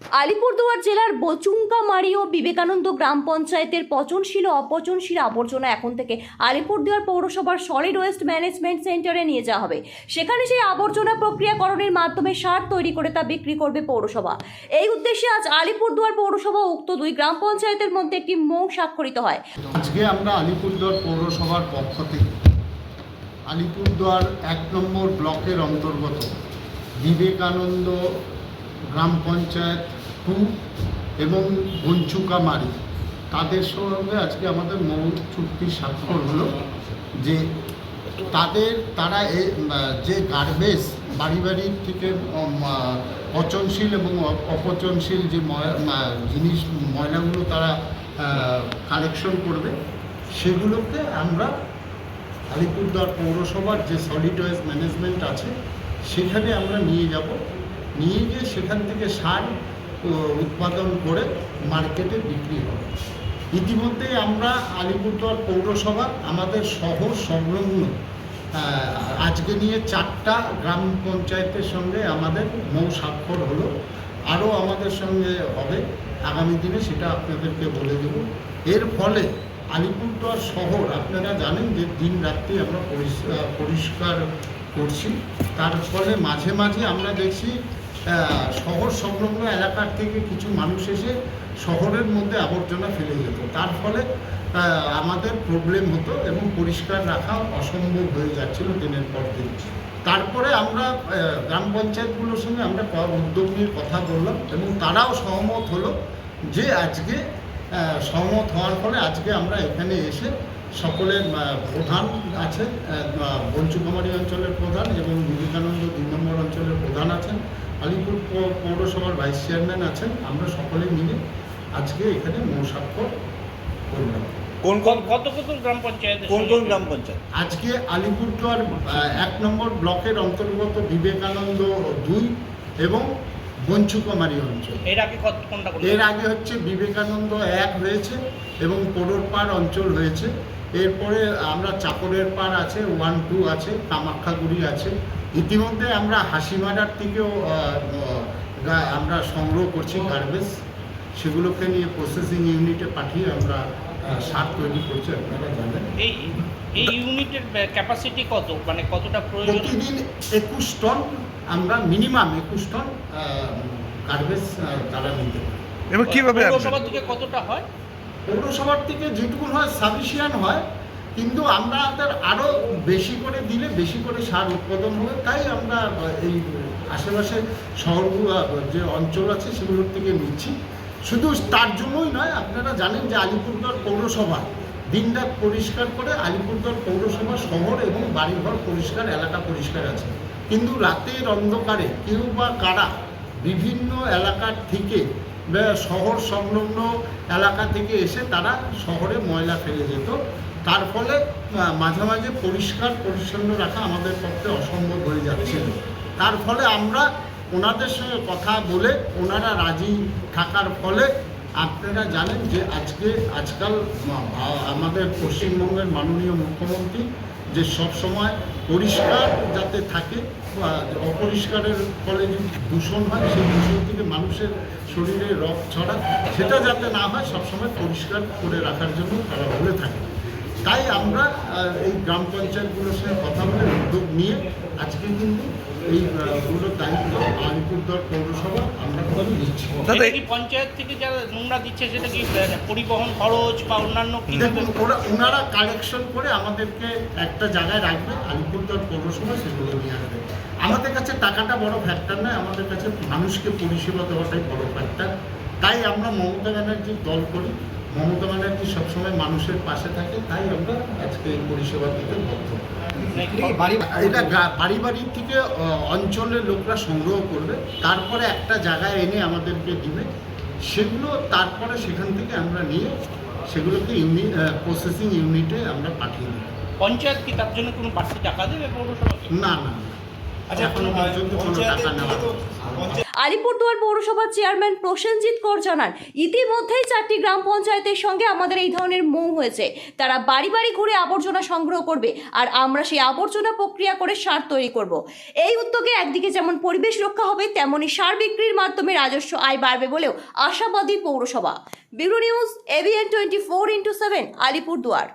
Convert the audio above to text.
আলিপুরদুয়ার জেলার বচুঙ্কামারি ও বিবেকানন্দ গ্রাম পঞ্চায়েতের পচনশীল ও অপচনশীল আবর্জনা এখন থেকে আলিপুরদুয়ার পৌরসভার সলিড ওয়েস্ট ম্যানেজমেন্ট সেন্টারে নিয়ে যাওয়া হবে। সেখানে সেই আবর্জনা প্রক্রিয়াকরণের মাধ্যমে সার তৈরি করে তা বিক্রি করবে পৌরসভা। এই উদ্দেশ্যে আজ আলিপুরদুয়ার পৌরসভা উক্ত দুই গ্রাম পঞ্চায়েতের মধ্যে একটি মৌ স্বাক্ষরিত হয়। আজকে আমরা আলিপুরদুয়ার পৌরসভার পক্ষ থেকে আলিপুরদুয়ার এক নম্বর ব্লকের অন্তর্গত বিবেকানন্দ গ্রাম পঞ্চায়েত টু এবং বঞ্চুকামারি তাদের সঙ্গে আজকে আমাদের মৌ চুক্তি স্বাক্ষর হলো যে তাদের, তারা যে গার্বেজ বাড়ি বাড়ি থেকে পচনশীল এবং অপচনশীল যে জিনিস, ময়লাগুলো তারা কালেকশন করবে, সেগুলোকে আমরা আলিপুরদুয়ার পৌরসভার যে সলিড ওয়েস্ট ম্যানেজমেন্ট আছে, সেখানে আমরা নিয়ে যাব। নিয়ে গিয়ে সেখান থেকে সার উৎপাদন করে মার্কেটে বিক্রি হবে ইতিমধ্যে আমরা আলিপুরদুয়ার পৌরসভা, আমাদের শহর সংলগ্ন আজকে নিয়ে চারটা গ্রাম পঞ্চায়েতের সঙ্গে আমাদের মৌ স্বাক্ষর হলো। আরও আমাদের সঙ্গে হবে। আগামী দিনে সেটা আপনাদেরকে বলে দেব। এর ফলে আলিপুরদুয়ার শহর, আপনারা জানেন যে দিন রাত্রি আমরা পরিষ- পরিষ্কার করছি। তার ফলে মাঝে মাঝে আমরা দেখছি শহর সংলগ্ন এলাকার থেকে কিছু মানুষ এসে শহরের মধ্যে আবর্জনা ফেলে যেত তার ফলে আমাদের প্রবলেম হতো এবং পরিষ্কার রাখা অসম্ভব হয়ে যাচ্ছিল দিনের পর দিন। তারপরে আমরা গ্রাম পঞ্চায়েতগুলোর সঙ্গে আমরা উদ্যোগ নিয়ে কথা বললাম এবং তারাও সহমত হলো যে আজকে সহমত হওয়ার ফলে আজকে আমরা এখানে এসে সকলের প্রধান আছে বঞ্চুকুমারী অঞ্চলের প্রধান এবং বিবেকানন্দ দুই নম্বর অঞ্চলের প্রধান আছেন আলিপুর পৌ- পৌরসভার ভাইস চেয়ারম্যান আছেন আমরা সকলে মিলে আজকে এখানে মৌসাক্ষর করলাম। কোন কোন কত কত গ্রাম পঞ্চায়েত কোন কোন গ্রাম পঞ্চায়েত? আজকে আলিপুরদুয়ার এক নম্বর ব্লকের অন্তর্গত বিবেকানন্দ দুই এবং বঞ্চুকুমারী অঞ্চল। এর আগে কত কোনটা এর আগে হচ্ছে বিবেকানন্দ এক হয়েছে এবং পোড়োরপাড় অঞ্চল হয়েছে। এরপরে আমরা চাকরের পাড় আছে ওয়ান টু আছে কামাখ্যাগুড়ি আছে। ইতিমধ্যে আমরা হাসিমারার থেকেও আমরা সংগ্রহ করছি গার্বেজ সেগুলোকে নিয়ে প্রসেসিং ইউনিটে পাঠিয়ে আমরা সার তৈরি করছি আপনারা জানেন। এই এই ইউনিটের ক্যাপাসিটি কত? মানে কতটা প্রয়োজন? প্রতিদিন একুশ টন আমরা মিনিমাম একুশ টন গার্বেজ তারা নিতে পারি। এবার কীভাবে আনবেন? পৌরসভা থেকে কতটা হয়? পৌরসভার থেকে যেটুকু হয় সাফিসিয়ান হয় কিন্তু আমরা তার আরও বেশি করে দিলে বেশি করে সার উৎপাদন হবে, তাই আমরা এই আশেপাশে শহরগুলো যে অঞ্চল আছে সেগুলোর থেকে নিচ্ছি। শুধু তার জন্যই নয়, আপনারা জানেন যে আলিপুরদুয়ার পৌরসভা দিনরাত পরিষ্কার করে আলিপুরদুয়ার পৌরসভা শহর এবং বাড়িঘর পরিষ্কার, এলাকা পরিষ্কার আছে। কিন্তু রাতের অন্ধকারে কেউ বা কারা বিভিন্ন এলাকার থেকে শহর সংলগ্ন এলাকা থেকে এসে তারা শহরে ময়লা ফেলে যেত তার ফলে মাঝে মাঝে পরিষ্কার পরিচ্ছন্ন রাখা আমাদের পক্ষে অসম্ভব হয়ে যাচ্ছিল। তার ফলে আমরা ওনাদের সঙ্গে কথা বলে, ওনারা রাজি থাকার ফলে আপনারা জানেন যে আজকে, আজকাল আমাদের পশ্চিমবঙ্গের মাননীয় মুখ্যমন্ত্রী যে সব সময় পরিষ্কার যাতে থাকে অপরিষ্কারের ফলে যদি দূষণ হয়, সেই দূষণ থেকে মানুষের শরীরে রক ছড়া সেটা যাতে না হয়, সবসময় পরিষ্কার করে রাখার জন্য তারা বলে থাকে। তাই আমরা এই গ্রাম পঞ্চায়েতগুলোর সঙ্গে কথা বলে উদ্যোগ নিয়ে আজকে কিন্তু এই আহ, গুলোর দায়িত্ব আলিপুরদুয়ার পৌরসভা আমরা করে নিচ্ছি। পঞ্চায়েত থেকে যারা নোংরা দিচ্ছে সেটা কি পরিবহন খরচ বা অন্যান্য দেখুন ওরা ওনারা কালেকশন করে আমাদেরকে একটা জায়গায় রাখবে আলিপুরদুয়ার পৌরসভা সেগুলো নিয়ে আসবে। আমাদের কাছে টাকাটা বড় ফ্যাক্টর নয় আমাদের কাছে মানুষকে পরিষেবা দেওয়াটাই বড় ফ্যাক্টর তাই আমরা মমতা ব্যানার্জির দল করি মমতা ব্যানার্জি সবসময় মানুষের পাশে থাকে তাই আমরা আজকে এই পরিষেবা দিতে বদ্ধ এটা বাড়ি বাড়ি থেকে অঞ্চলের লোকরা সংগ্রহ করবে তারপরে একটা জায়গায় এনে আমাদেরকে দিবে সেগুলো তারপরে সেখান থেকে আমরা নিয়ে সেগুলোকে ইউনিট প্রসেসিং ইউনিটে আমরা পাঠিয়ে দেবো। পঞ্চায়েত কি তার জন্য কোনো বাড়তি টাকা দেবে না না। আলিপুরদুয়ার পৌরসভার চেয়ারম্যান প্রসেনজিৎ কর জানান ইতিমধ্যেই চারটি গ্রাম পঞ্চায়েতের সঙ্গে আমাদের এই ধরনের মৌ হয়েছে। তারা বাড়ি বাড়ি ঘুরে আবর্জনা সংগ্রহ করবে আর আমরা সেই আবর্জনা প্রক্রিয়া করে সার তৈরি করব। এই উদ্যোগে একদিকে যেমন পরিবেশ রক্ষা হবে তেমনি সার বিক্রির মাধ্যমে রাজস্ব আয় বাড়বে বলেও আশাবাদী পৌরসভা। Bureau news ABN twenty four into seven Alipurduar.